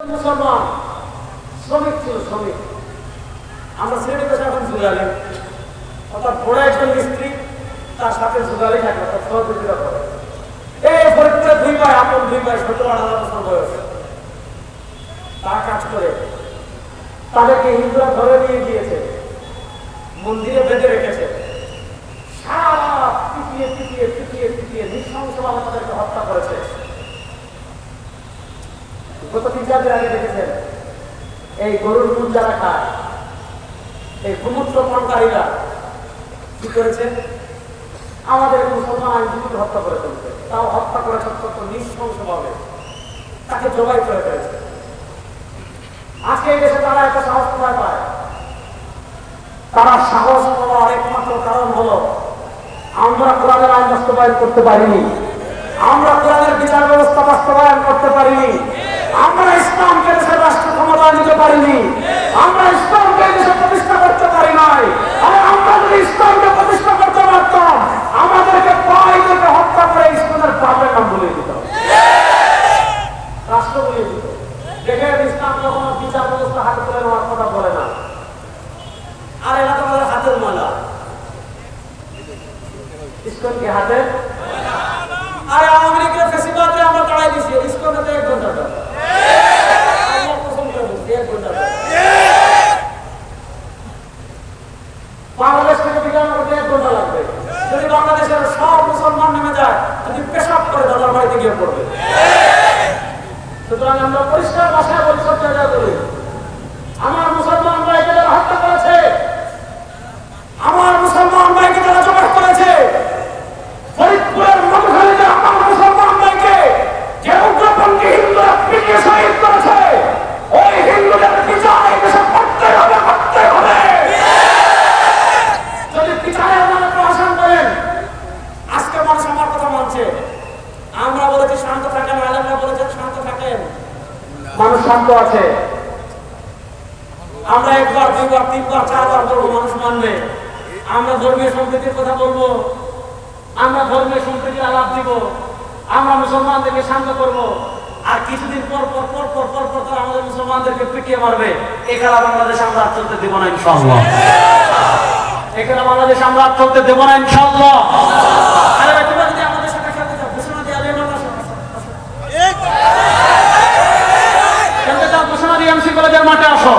মুসলমান, শ্রমিক ছিল শ্রমিক। আমরা পেশা এখন অর্থাৎ একজন স্ত্রী তার সাথে জুগালি থাকে, অর্থাৎ সহযোগিতা করে। এই দুই ভাই, আপন দুই ভাই বছর বয়স। তারা কাজ করে। তাদেরকে হিন্দুরা ধরে নিয়ে গিয়েছে। মন্দিরে বেঁধে রেখেছে সারা রাত পিটিয়ে পিটিয়ে পিটিয়ে পিটিয়ে নৃশংসভাবে তাদেরকে হত্যা করেছে গত তিন চার দিন আগে দেখেছেন? এই গরুর দুধ যারা খায়, এই পানকারীরা কি করেছে আমাদের মুসলমান আইনজীবীকে হত্যা করে ফেলছে। তাও হত্যা করেছে অত্যন্ত নৃশংসভাবে। তাকে জবাই করে ফেলেছে। আজকে এই দেশে তারা একটা সাহস কোথায় পায়? তারা সাহস পাওয়ার একমাত্র কারণ হলো, আমরা কোরআনের আইন বাস্তবায়ন করতে পারিনি। আমরা কোরআনের বিচার ব্যবস্থা বাস্তবায়ন করতে পারিনি। আমরা ইসলামকে দেশের রাষ্ট্র ক্ষমতায় নিতে পারিনি। আমরা ইসলামকে দেশে প্রতিষ্ঠা করতে পারি নাই। আর আমরা যদি ইসলামকে প্রতিষ্ঠা করতে পারতাম, আমাদেরকে পাই থেকে হত্যা করে ইসলামের বাপের নাম বলে দিত। রাষ্ট্র বলে দিত। দেখেন, ইসলাম কখনো বিচার ব্যবস্থা হাতে তুলে নেওয়ার কথা বলে না। আর এরা তো আমাদের হাতের ময়লা ইসকন কি হাতের আরে যদি বাংলাদেশের সব মুসলমান নেমে যায় পেশাব করে দাদার বাড়িতে গিয়ে পড়বে। সুতরাং আমরা পরিষ্কার ভাষায় পরিচর্যা করি আমার মুসলমান ভাইকে যারা হত্যা করেছে আমার মুসলমান ভাইকে যারা জবাই করেছে ফরিদপুরের মধুখালীতে আমার মুসলমান ভাইকে যে উগ্রপন্থী হিন্দুরা পিটিয়ে শহীদ করেছে ওই হিন্দুদের বিচার এই দেশে করতে হবে করতে হবে যদি বিচারের নামে প্রশাসন করেন আজকে মানুষ মানছে আমরা বলেছি শান্ত থাকেন আলেমরা বলেছে শান্ত থাকেন। মানুষ শান্ত আছে। আমরা একবার দুইবার তিনবার চারবার বলব মানুষ মানবে। আমরা ধর্মীয় সম্প্রীতির কথা বলব। আমরা ধর্মীয় সম্প্রীতির আলাপ দিব। আমরা মুসলমানদেরকে শান্ত করব। আর কিছুদিন পর পর পর পর পর পর তারা আমাদের মুসলমানদেরকে পিটিয়ে মারবে। এ খেলা বাংলাদেশ আমরা আর চলতে দেবো না ইনশাআল্লাহ। এ খেলা বাংলাদেশ আমরা আর চলতে দেবো না ইনশাআল্লাহ। মাঠে আসো।